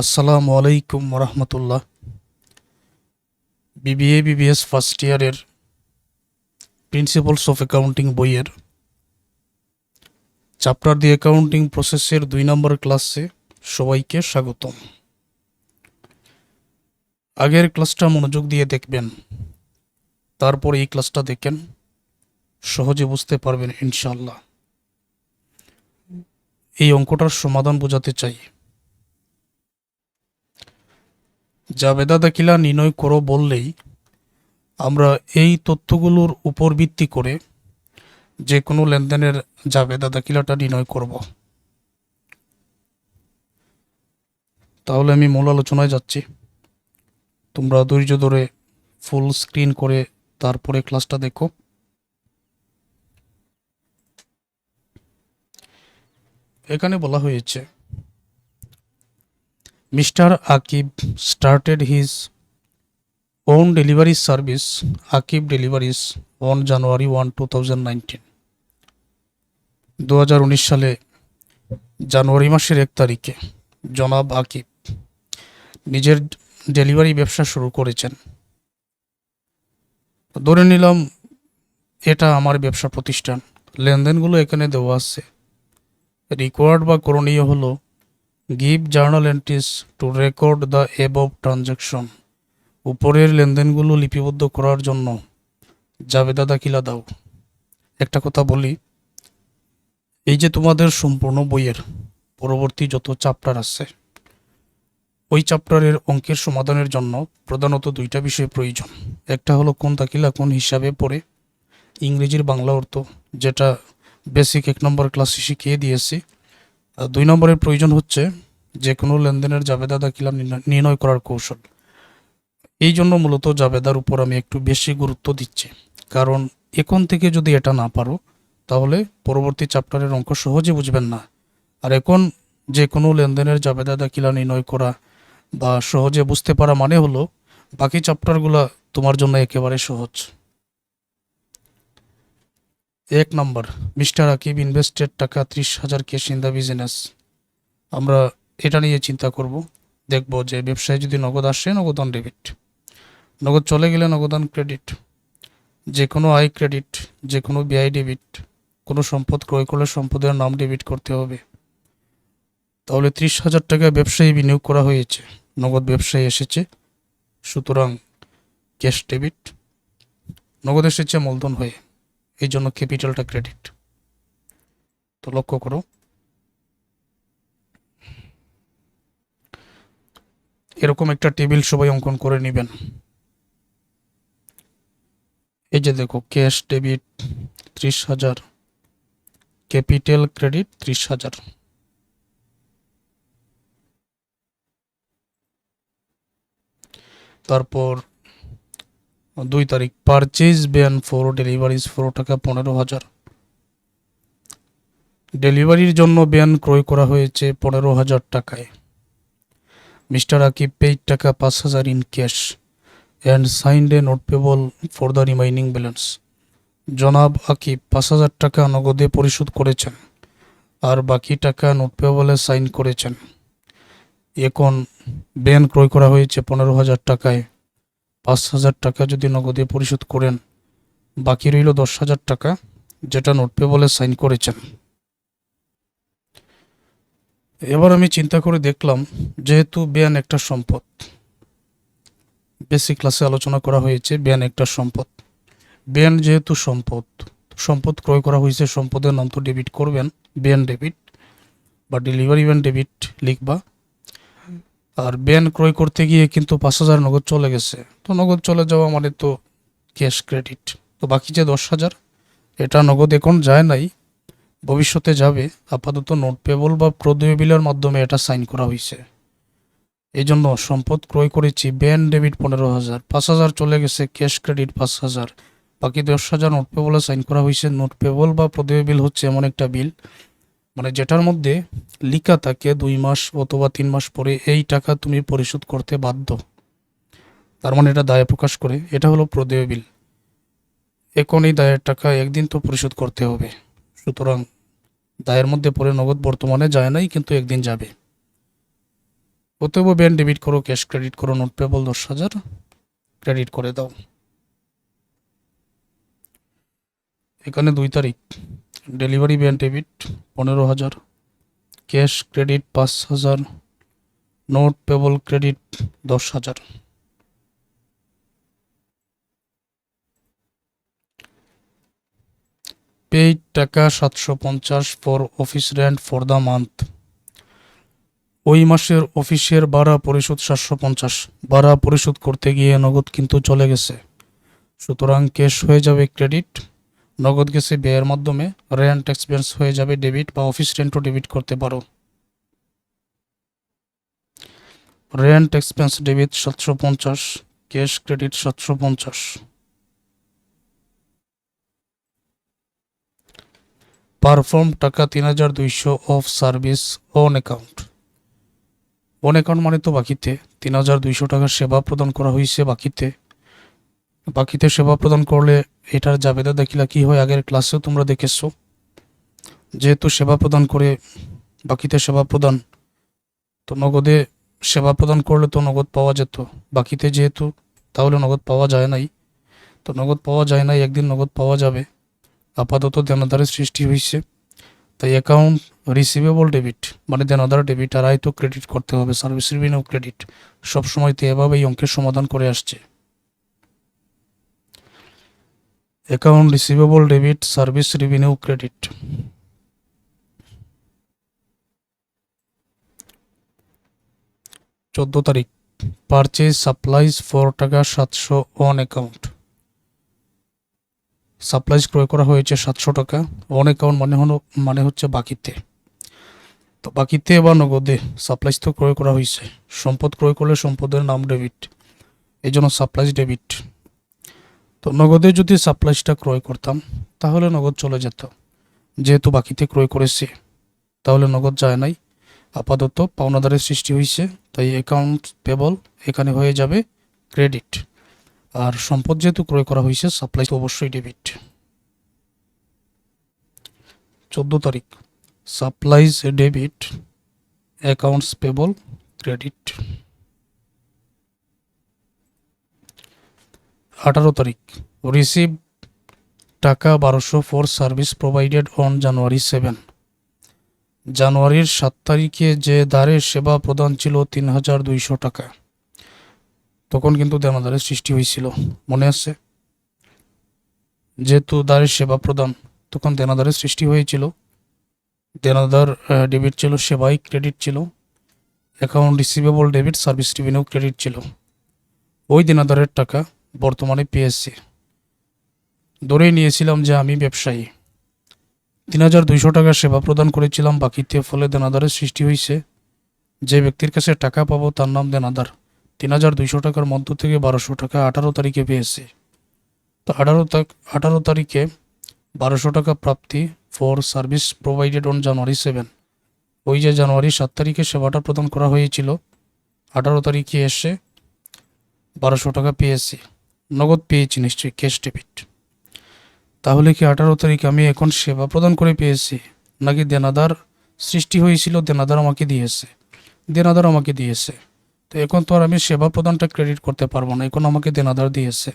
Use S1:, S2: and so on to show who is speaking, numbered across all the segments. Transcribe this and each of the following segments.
S1: আসসালামু আলাইকুম রহমতুল্লাহ বিবিএ বিবিএস ফার্স্ট ইয়ারের প্রিন্সিপালস অফ অ্যাকাউন্টিং বইয়ের চ্যাপ্টার দি অ্যাকাউন্টিং প্রসেসের দুই নম্বর ক্লাসে সবাইকে স্বাগতম। আগের ক্লাসটা মনোযোগ দিয়ে দেখবেন, তারপর এই ক্লাসটা দেখেন, সহজে বুঝতে পারবেন ইনশাল্লাহ এই অঙ্কটার সমাধান বোঝাতে চাই। জাবেদা দাখিলা নির্ণয় করো বললেই আমরা এই তথ্যগুলোর উপর ভিত্তি করে যে কোনো লেনদেনের জাবেদা দাখিলাটা নির্ণয় করব। তাহলে আমি মূল আলোচনায় যাচ্ছি। তোমরা ধৈর্য ধরে ফুল স্ক্রিন করে তারপরে ক্লাসটা দেখো। এখানে বলা হয়েছে Mr. Akib started his own delivery service, Akib Deliveries, on January 1, 2019. দু সালে জানুয়ারি মাসের এক তারিখে জনাব আকিব নিজের ডেলিভারি ব্যবসা শুরু করেছেন ধরে নিলাম এটা আমার ব্যবসা প্রতিষ্ঠান লেনদেনগুলো এখানে দেওয়া আছে রিকোয়ার্ড বা করণীয় হলো give journal entries to record the above transaction উপরের লেনদেনগুলো লিপিবদ্ধ করার জন্য। জাবেদা দাখিলা দাও। একটা কথা বলি, এই যে তোমাদের সম্পূর্ণ বইয়ের পরবর্তী যত চ্যাপ্টার আছে, ওই চ্যাপ্টারের অঙ্কের সমাধানের জন্য প্রধানত দুইটা বিষয় প্রয়োজন। একটা হলো কোন দাখিলা কোন হিসাবে পড়ে। ইংরেজির বাংলা অর্থ, যেটা বেসিক এক নম্বর ক্লাসে শিখিয়ে দিয়েছি। দুই নম্বরের প্রয়োজন হচ্ছে যে কোনো লেনদেনের জাবেদা দাখিলা নির্ণয়- নির্ণয় করার কৌশল। এই জন্য মূলত জাবেদার উপর আমি একটু বেশি গুরুত্ব দিচ্ছি। কারণ এখন থেকে যদি এটা না পারো, তাহলে পরবর্তী চ্যাপ্টারের অঙ্ক সহজে বুঝবেন না। আর এখন যে কোনো লেনদেনের জাবেদা দাখিলা নির্ণয় করা বা সহজে বুঝতে পারা মানে হলো, বাকি চ্যাপ্টারগুলো তোমার জন্য একেবারে সহজ। এক নম্বর, মিস্টার আকিব ইনভেস্টেড টাকা ত্রিশ হাজার ক্যাশ ইন দ্য বিজনেস। আমরা এটা নিয়ে চিন্তা করব। দেখব যে ব্যবসায় যদি নগদ আসে নগদান ডেবিট নগদ চলে গেলে নগদান ক্রেডিট যে কোনো আয় ক্রেডিট যে কোনো ব্যয় ডেবিট কোনো সম্পদ ক্রয় করলে সম্পদের নাম ডেবিট করতে হবে। তাহলে ত্রিশ হাজার টাকা ব্যবসায়ী বিনিয়োগ করা হয়েছে। নগদ ব্যবসায়ী এসেছে। সুতরাং ক্যাশ ডেবিট নগদ এসেছে, মূলধন হয়ে। এই জন্য ক্যাপিটালটা ক্রেডিট তো লক্ষ্য করো। এরকম একটা টেবিল সবাই অঙ্কন করে নেবেন। এই যে দেখো ক্যাশ ডেবিট ত্রিশ হাজার ক্যাপিটাল ক্রেডিট ত্রিশ হাজার। তারপর দুই তারিখ। Purchase van for deliveries for টাকা পনেরো হাজার। ডেলিভারির জন্য ব্যান ক্রয় করা হয়েছে পনেরো হাজার টাকায়। মিস্টার আকিব পেইড টাকা পাঁচ হাজার in cash and signed a note payable for the remaining balance জনাব আকিব পাঁচ হাজার টাকা নগদে পরিশোধ করেছেন আর বাকি টাকা নোট পেবলে সাইন করেছেন। এখন ব্যান ক্রয় করা হয়েছে পনেরো হাজার টাকায়। পাঁচ হাজার টাকা যদি নগদে পরিশোধ করেন, বাকি রইল দশ হাজার টাকা, যেটা নোট পেবলে সাইন করেছেন। এবার আমি চিন্তা করে দেখলাম, যেহেতু ব্যান একটা সম্পদ। বেসিক ক্লাসে আলোচনা করা হয়েছে, ব্যান একটা সম্পদ। ব্যান যেহেতু সম্পদ সম্পদ ক্রয় করা হয়েছে, সম্পদের নাম তো ডেবিট করবেন, ব্যান ডেবিট বা ডেলিভারি ব্যান ডেবিট লিখবা। আর ব্যান ক্রয় করতে গিয়ে কিন্তু পাঁচ হাজার নগদ চলে গেছে। তো নগদ চলে যাওয়া মানে তো ক্যাশ ক্রেডিট। তো বাকি যে দশ হাজার, এটা নগদ এখন যায় নাই, ভবিষ্যতে যাবে। আপাতত নোট পেবল বা প্রদেয় বিলের মাধ্যমে এটা সাইন করা হয়েছে। এই জন্য সম্পদ ক্রয় করেছি ব্যান ডেবিট পনেরো হাজার, পাঁচ হাজার চলে গেছে, ক্যাশ ক্রেডিট পাঁচ হাজার। বাকি দশ হাজার নোট পেবলে সাইন করা হয়েছে। নোট পেবল বা প্রদেয় বিল হচ্ছে এমন একটা বিল। মানে যেটার মধ্যে লিখা থাকে দুই মাস অথবা তিন মাস পরে এই টাকা তুমি পরিশোধ করতে বাধ্য। তার মানে এটা দায় প্রকাশ করে। এটা হলো প্রদেয় বিল। এখন এই দায়ের টাকা একদিন তো পরিশোধ করতে হবে। সুতরাং দায়ের মধ্যে পরে নগদ বর্তমানে যায় নাই, কিন্তু একদিন যাবে। অতএব ব্যান ডেবিট করো, ক্যাশ ক্রেডিট করো, নোট পেবল দশ হাজার ক্রেডিট করে দাও। এখানে দুই তারিখ। ডেলিভারি ব্যান ডেবিট পনেরো হাজার। ক্যাশ ক্রেডিট পাঁচ হাজার। নোট পেবল ক্রেডিট দশ হাজার। পেইড টাকা সাতশো পঞ্চাশ for office rent for the month. ওই মাসের অফিসের ভাড়া পরিশোধ সাতশো পঞ্চাশ। ভাড়া পরিশোধ করতে গিয়ে নগদ কিন্তু চলে গেছে। সুতরাং ক্যাশ হয়ে যাবে ক্রেডিট। নগদ গেছে ব্যয়ের মাধ্যমে রেন্ট এক্সপেন্স হয়ে যাবে ডেবিট বা অফিস রেন্টও ডেবিট করতে পারো। রেন্ট এক্সপেন্স ডেবিট সাতশো পঞ্চাশ ক্যাশ ক্রেডিট সাতশো পঞ্চাশ। পারফর্ম টাকা তিন হাজার দুইশো of service on account on account মানে তো বাকিতে, তিন হাজার দুইশো টাকার সেবা প্রদান করা হয়েছে বাকিতে। বাকিতে সেবা প্রদান করলে এটার জাবেদা দেখিলা কি হয়? আগের ক্লাসেও তোমরা দেখেছ। যেহেতু সেবা প্রদান করে বাকিতে সেবা প্রদান, তো নগদে সেবা প্রদান করলে তো নগদ পাওয়া যেত। বাকিতে যেহেতু, তাহলে নগদ পাওয়া যায় নাই। তো নগদ পাওয়া যায় নাই, একদিন নগদ পাওয়া যাবে। আপাতত দেনাদারের সৃষ্টি হয়েছে তাই অ্যাকাউন্ট রিসিভেবল ডেবিট মানে দেনাদার ডেবিট আর আয় তো ক্রেডিট করতে হবে সার্ভিস রিভিনিউ ক্রেডিট সবসময় তো এভাবেই অঙ্কের সমাধান করে আসছে। Account receivable debit service revenue credit চোদ্দ তারিখ। পারচেজ সাপ্লাইজ ফোর টাকা সাতশো অন অ্যাকাউন্ট সাপ্লাইজ ক্রয় করা হয়েছে সাতশো টাকা অন অ্যাকাউন্ট মানে হলো মানে হচ্ছে বাকিতে। তো বাকিতে বা নগদে সাপ্লাইজ তো ক্রয় করা হয়েছে। সম্পদ ক্রয় করলে সম্পদের নাম ডেবিট এই জন্য সাপ্লাইজ ডেবিট তো নগদে যদি সাপ্লাইসটা ক্রয় করতাম, তাহলে নগদ চলে যেত। যেহেতু বাকিতে ক্রয় করেছে, তাহলে নগদ যায় নাই। আপাতত পাওনাদারের সৃষ্টি হয়েছে তাই অ্যাকাউন্ট পেবল এখানে হয়ে যাবে ক্রেডিট আর সম্পদ যেহেতু ক্রয় করা হয়েছে সাপ্লাই অবশ্যই ডেবিট চোদ্দ তারিখ। Supplies debit accounts payable credit আঠারো তারিখ। রিসিভ টাকা বারোশো for service provided on January seven জানুয়ারির সাত তারিখে যে দ্বারে সেবা প্রদান ছিল তিন হাজার দুইশো টাকা। তখন কিন্তু দেনাদারের সৃষ্টি হয়েছিল, মনে আছে? যেহেতু দ্বারের সেবা প্রদান, তখন দেনাদারের সৃষ্টি হয়েছিল। দেনাদার ডেবিট ছিল, সেবাই ক্রেডিট ছিল। Account receivable debit service revenue credit ছিল। ওই দেনাদারের টাকা বর্তমানে পেয়েছি ধরেই নিয়েছিলাম যে আমি ব্যবসায়ী। তিন হাজার দুইশো টাকা সেবা প্রদান করেছিলাম বাকিতে ফলে দেনাদারের সৃষ্টি হয়েছে যে ব্যক্তির কাছে টাকা পাবো তার নাম দেনাদার। তিন হাজার দুইশো টাকার মধ্য থেকে বারোশো টাকা আঠারো তারিখে পেয়েছে তো আঠারো আঠারো তারিখে বারোশো টাকা প্রাপ্তি for service provided on January seven ওই যে জানুয়ারি সাত তারিখে সেবাটা প্রদান করা হয়েছিল, আঠারো তারিখে এসে বারোশো টাকা পেয়েছি নগদ পেয়েছি নিশ্চয়ই ক্যাশ ডেবিট তাহলে কি আঠারো তারিখ আমি এখন সেবা প্রদান করে পেয়েছি? নাকি দেনাদার সৃষ্টি হয়েছিল, দেনাদার আমাকে দিয়েছে? দেনাদার আমাকে দিয়েছে। তো এখন তো আর আমি সেবা প্রদানটা ক্রেডিট করতে পারব না, এখন আমাকে দেনাদার দিয়েছে।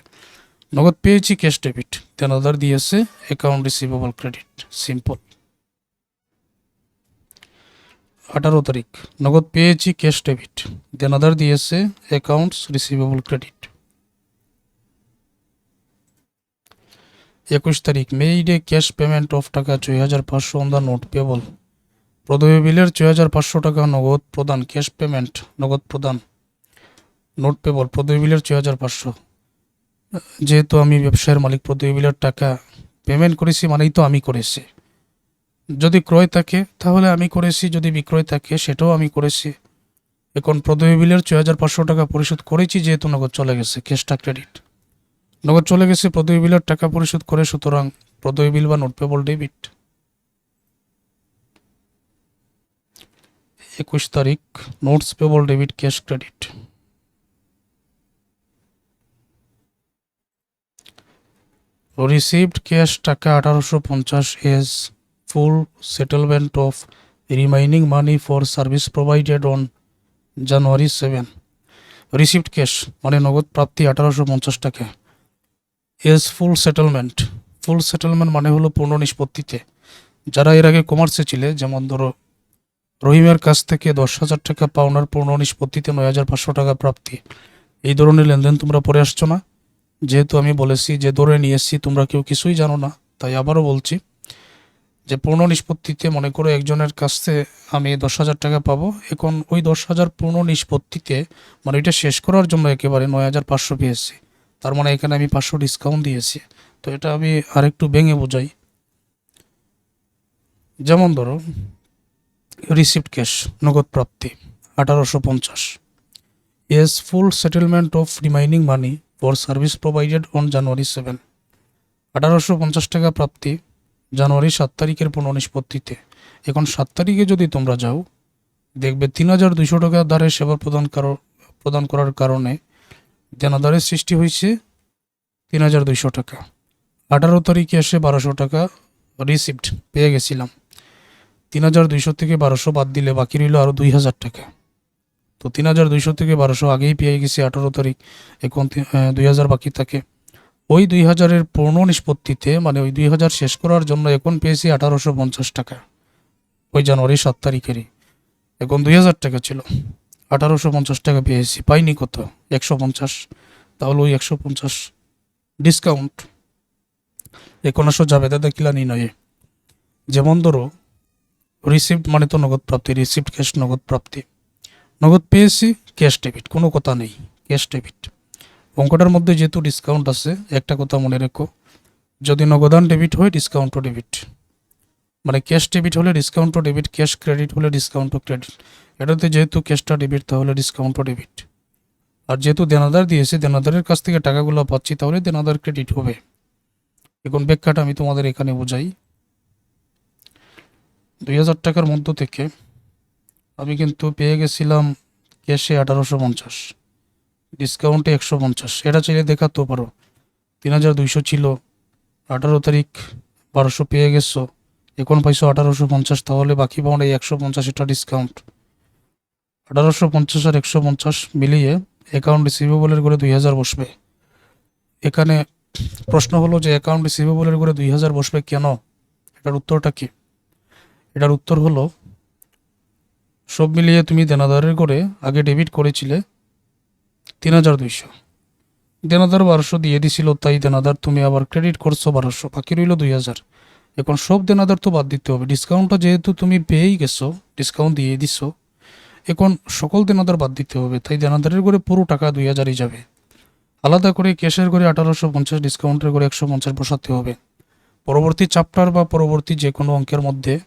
S1: নগদ পেয়েছি ক্যাশ ডেবিট দেনাদার দিয়েছে অ্যাকাউন্ট রিসিভেবল ক্রেডিট সিম্পল আঠারো তারিখ। নগদ পেয়েছি ক্যাশ ডেবিট দেনাদার দিয়েছে অ্যাকাউন্টস রিসিভেবল ক্রেডিট একুশ তারিখ। মেইড ক্যাশ পেমেন্ট অফ টাকা ছয় হাজার পাঁচশো অন দ্য নোট পেবল প্রদয় বিলের ছয় হাজার পাঁচশো টাকা নগদ প্রদান ক্যাশ পেমেন্ট নগদ প্রদান নোট পেবল প্রদয় বিলের ছয় হাজার পাঁচশো। যেহেতু আমি ব্যবসায়ের মালিক প্রদয় বিলের টাকা পেমেন্ট করেছি মানেই তো আমি করেছি। যদি ক্রয় থাকে, তাহলে আমি করেছি, যদি বিক্রয় থাকে, সেটাও আমি করেছি। এখন প্রদয় বিলের ছয় হাজার পাঁচশো টাকা পরিশোধ করেছি, যেহেতু নগদ চলে গেছে ক্যাশটা ক্রেডিট নগদ চলে গেছে প্রদয় বিলের টাকা পরিশোধ করে, সুতরাং প্রদয় বিল বা নোট পেবল ডেবিট। একুশ তারিখ, notes payable debit, cash credit. Received cash টাকা আঠারোশো পঞ্চাশ as full settlement of remaining money for service provided on January seven. Receipt cash মানে নগদ প্রাপ্তি আঠারোশো পঞ্চাশ টাকা। As full settlement full settlement মানে হলো পূর্ণ নিষ্পত্তিতে। যারা এর আগে কমার্সে ছিলে, যেমন ধরো, রহিমের কাছ থেকে দশ হাজার টাকা পাওনার পূর্ণ নিষ্পত্তিতে নয় হাজার পাঁচশো টাকা প্রাপ্তি। এই ধরনের লেনদেন তোমরা পরে আসছো না? যেহেতু আমি বলেছি যে ধরে নিয়ে এসছি, তোমরা কেউ কিছুই জানো না, তাই আবারও বলছি যে পূর্ণ নিষ্পত্তিতে মনে করো একজনের কাছ থেকে আমি দশ হাজার টাকা পাবো। এখন ওই দশ হাজার পূর্ণ নিষ্পত্তিতে মানে এটা শেষ করার জন্য একেবারে নয় হাজার পাঁচশো পেয়েছি তার মানে এখানে আমি পাঁচশো ডিসকাউন্ট দিয়েছি। তো এটা আমি আরেকটু ভেঙে বোঝাই। যেমন ধরো রিসিপ্ট ক্যাশ নগদ প্রাপ্তি, আঠারোশো পঞ্চাশ। As full settlement of remaining money for service provided on January seven আঠারোশো পঞ্চাশ টাকা প্রাপ্তি, জানুয়ারি সাত তারিখের পুনঃনিষ্পত্তিতে এখন সাত তারিখে যদি তোমরা যাও, দেখবে তিন হাজার দুইশো টাকা দ্বারে সেবা প্রদান প্রদান করার কারণে দেনাদারের সৃষ্টি হয়েছে তিন হাজার দুইশো টাকা। আঠারো তারিখে এসে বারোশো টাকা রিসিপ্ট পেয়ে গেছিলাম। তিন হাজার দুইশো থেকে বারোশো বাদ দিলে বাকি রইল আরও দুই হাজার টাকা। তো তিন হাজার দুইশো থেকে বারোশো আগেই পেয়ে গেছি আঠারো তারিখ, এখন দুই হাজার বাকি থাকে। ওই দুই হাজারের পূর্ণ নিষ্পত্তিতে মানে ওই দুই হাজার শেষ করার জন্য এখন পেয়েছি আঠারোশো পঞ্চাশ টাকা। ওই জানুয়ারি সাত তারিখেরই, এখন দুই হাজার টাকা ছিল। আঠারোশো পঞ্চাশ টাকা পেয়েছি। পাইনি কত একশো পঞ্চাশ। তাহলে ওই একশো পঞ্চাশ ডিসকাউন্ট এখন আসো জাবেদা দেখিলা নির্ণয়ে যেমন ধরো রিসিপ্ট মানে তো নগদ প্রাপ্তি রিসিপ্ট ক্যাশ নগদ প্রাপ্তি। নগদ পেয়েছি ক্যাশ ডেবিট কোনো কথা নেই ক্যাশ ডেবিট অঙ্কটার মধ্যে যেহেতু ডিসকাউন্ট আছে, একটা কথা মনে রেখো, যদি নগদান ডেবিট হয় ডিসকাউন্টও ডেবিট মানে ক্যাশ ডেবিট হলে ডিসকাউন্টও ডেবিট ক্যাশ ক্রেডিট হলে ডিসকাউন্টও ক্রেডিট এটাতে যেহেতু ক্যাশটা ডেবিট তাহলে ডিসকাউন্টও ডেবিট আর যেহেতু দেনাদার দিয়েছে, দেনাদারের কাছ থেকে টাকাগুলো পাচ্ছি, তাহলে দেনাদার ক্রেডিট হবে। এখন ব্যাখ্যাটা আমি তোমাদের এখানে বোঝাই। দুই হাজার টাকার মধ্য থেকে আমি কিন্তু পেয়ে গেছিলাম ক্যাশে আঠারোশো পঞ্চাশ ডিসকাউন্টে একশো পঞ্চাশ। এটা চাইলে দেখাতেও পারো। তিন হাজার দুইশো ছিল, আঠারো তারিখ বারোশো পেয়ে গেছো, এখন পাইছো আঠারোশো পঞ্চাশ, তাহলে বাকি পাওয়া একশো পঞ্চাশ এটা ডিসকাউন্ট আঠারোশো পঞ্চাশ আর একশো পঞ্চাশ মিলিয়ে অ্যাকাউন্ট রিসিভেবলের করে দুই হাজার বসবে। এখানে প্রশ্ন হলো যে অ্যাকাউন্ট রিসিভেবলের করে দুই হাজার বসবে কেন? এটার উত্তরটা কি? এটার উত্তর হলো, সব মিলিয়ে তুমি দেনাদারের করে আগে ডেবিট করেছিলে তিন হাজার দুইশো। দেনাদার বারোশো দিয়ে দিছিল, তাই দেনাদার তুমি আবার ক্রেডিট করছ বারোশো, বাকি রইল দুই হাজার। এখন সব দেনাদার তো বাদ দিতে হবে। ডিসকাউন্টটা যেহেতু তুমি পেয়েই গেছো ডিসকাউন্ট দিয়ে দিছো এখন সকল দেনাদার বাদ দিতে হবে, তাই দেনাদারের করে পুরো টাকা দুই হাজারই যাবে। আলাদা করে ক্যাশের করে আঠারোশো পঞ্চাশ, ডিসকাউন্টের করে একশো পঞ্চাশ বসাতে হবে। পরবর্তী চাপ্টার বা পরবর্তী যে কোনো অঙ্কের মধ্যে,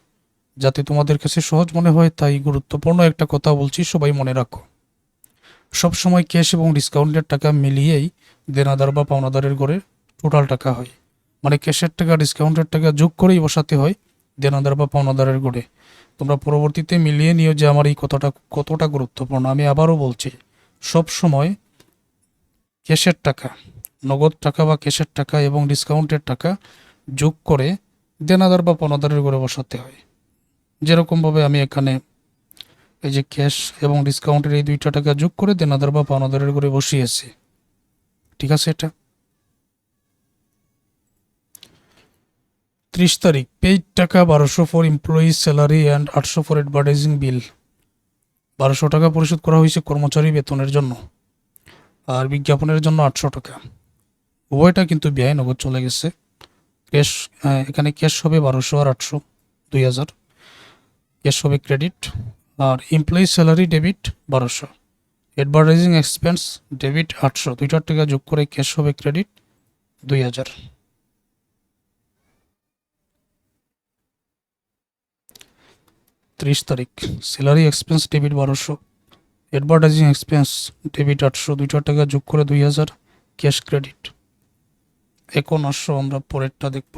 S1: যাতে তোমাদের কাছে সহজ মনে হয়, তাই গুরুত্বপূর্ণ একটা কথা বলছি, সবাই মনে রাখো। সব সময় ক্যাশ এবং ডিসকাউন্টের টাকা মিলিয়েই দেনাদার বা পাওনাদারের করে টোটাল টাকা হয়। মানে ক্যাশের টাকা, ডিসকাউন্টের টাকা যোগ করেই বসাতে হয় দেনাদার বা পাওনাদারের গড়ে তোমরা পরবর্তীতে মিলিয়ে নিও যে আমার এই কথাটা কতটা গুরুত্বপূর্ণ। আমি আবারও বলছি, সব সময় ক্যাশের টাকা, নগদ টাকা বা ক্যাশের টাকা এবং ডিসকাউন্টের টাকা যোগ করে দেনাদার বা পনাদারের গড়ে বসাতে হয়। যেরকমভাবে আমি এখানে এই যে ক্যাশ এবং ডিসকাউন্টের এই দুইটা টাকা যোগ করে দেনাদার বা পাওনাদারের করে বসিয়েছি। ঠিক আছে এটা? ত্রিশ তারিখ পেইড টাকা বারোশো ফর এমপ্লয়ি স্যালারি অ্যান্ড আটশো ফর অ্যাডভার্টাইজিং বিল বারোশো টাকা পরিশোধ করা হয়েছে কর্মচারী বেতনের জন্য। আর বিজ্ঞাপনের জন্য আটশো টাকা। উভয়টা কিন্তু ব্যয় নগদ চলে গেছে। ক্যাশ এখানে ক্যাশ হবে বারোশো আর আটশো, দুই হাজার। ক্যাশ হবে ক্রেডিট। আর এমপ্লয়ি স্যালারি ডেবিট বারোশো। অ্যাডভার্টাইজিং এক্সপেন্স ডেবিট আটশো। দুইটার টাকা যোগ করে ক্যাশ হবে ক্রেডিট, দুই হাজার। ত্রিশ তারিখ। স্যালারি এক্সপেন্স ডেবিট বারোশো। অ্যাডভার্টাইজিং এক্সপেন্স ডেবিট আটশো। দুইটার টাকা যোগ করে দুই হাজার। ক্যাশ ক্রেডিট এখন আসো, আমরা পরেরটা দেখব।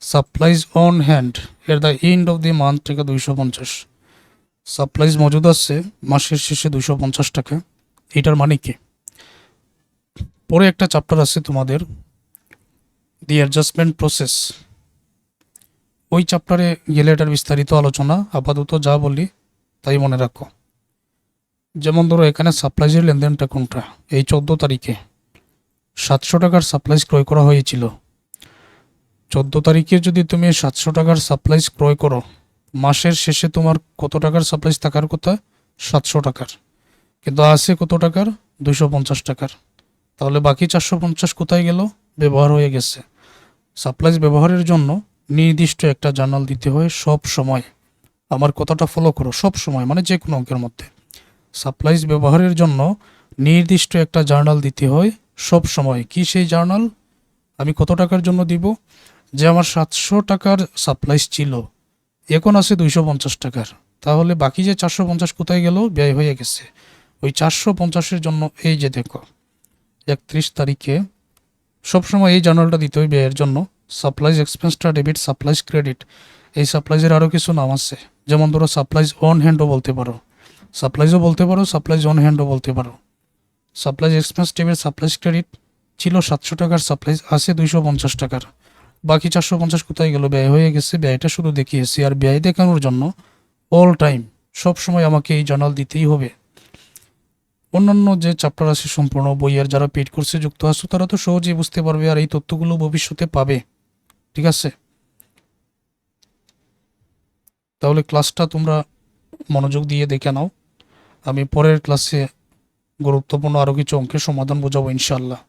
S1: সাপ্লাইজ অন হ্যান্ড এর the end of the month টাকা দুইশো পঞ্চাশ। সাপ্লাইজ মজুদ আছে, মাসের শেষে দুইশো পঞ্চাশ টাকা। এটার মানে কি? পরে একটা চ্যাপ্টার আছে তোমাদের। দি অ্যাডজাস্টমেন্ট প্রসেস ওই চ্যাপ্টারে গেলে এটার বিস্তারিত আলোচনা, আপাতত যা বলি তাই মনে রাখো। যেমন ধরো, এখানে সাপ্লাইজের লেনদেনটা কোনটা? এই চোদ্দ তারিখে সাতশো টাকার সাপ্লাইজ ক্রয় করা হয়েছিল। চোদ্দ তারিখে যদি তুমি সাতশো টাকার সাপ্লাইজ ক্রয় করো, মাসের শেষে তোমার কত টাকার সাপ্লাইজ থাকার কথা? সাতশো টাকার। কিন্তু আছে কত টাকার? দুশো পঞ্চাশ টাকার। তাহলে বাকি চারশো পঞ্চাশ কোথায় গেল? ব্যবহার হয়ে গেছে। সাপ্লাইজ ব্যবহারের জন্য নির্দিষ্ট একটা জার্নাল দিতে হয়, সব সময়। আমার কথাটা ফলো করো, সব সময় মানে যে কোনো অঙ্কের মধ্যে। সাপ্লাইজ ব্যবহারের জন্য নির্দিষ্ট একটা জার্নাল দিতে হয়, সব সময়। কি সেই জার্নাল? আমি কত টাকার জন্য দিব? যে আমার সাতশো টাকার সাপ্লাইজ ছিল, এখন আছে দুইশো পঞ্চাশ টাকার। তাহলে বাকি যে চারশো পঞ্চাশ কোথায় গেল? ব্যয় হয়ে গেছে। ওই চারশো পঞ্চাশের জন্য এই যে দেখো, একত্রিশ তারিখে সবসময় এই জার্নালটা দিতে হয় ব্যয়ের জন্য। সাপ্লাইজ এক্সপেন্সটা ডেবিট সাপ্লাইজ ক্রেডিট এই সাপ্লাইজের আরও কিছু নাম আছে। যেমন ধরো সাপ্লাইজ অন হ্যান্ডও বলতে পারো। সাপ্লাইজও বলতে পারো সাপ্লাইজ অন হ্যান্ডও বলতে পারো। Supplies expense debit supplies credit ছিল সাতশো টাকার সাপ্লাইজ আছে দুইশো পঞ্চাশ টাকার। বাকি চারশো পঞ্চাশ কোথায় গেল? ব্যয় হয়ে গেছে। ব্যয়টা শুধু দেখিয়েছি। আর ব্যয় দেখানোর জন্য অল টাইম সব সময় আমাকে এই জার্নাল দিতেই হবে। অন্যান্য যে চ্যাপ্টার আছে সম্পূর্ণ বইয়ের যারা পেড কোর্সে যুক্ত আছো, তারা তো সহজেই বুঝতে পারবে, আর এই তথ্যগুলো ভবিষ্যতে পাবে। ঠিক আছে? তাহলে ক্লাসটা তোমরা মনোযোগ দিয়ে দেখে নাও। আমি পরের ক্লাসে গুরুত্বপূর্ণ আরও কিছু অঙ্কের সমাধান বোঝাবো ইনশাল্লাহ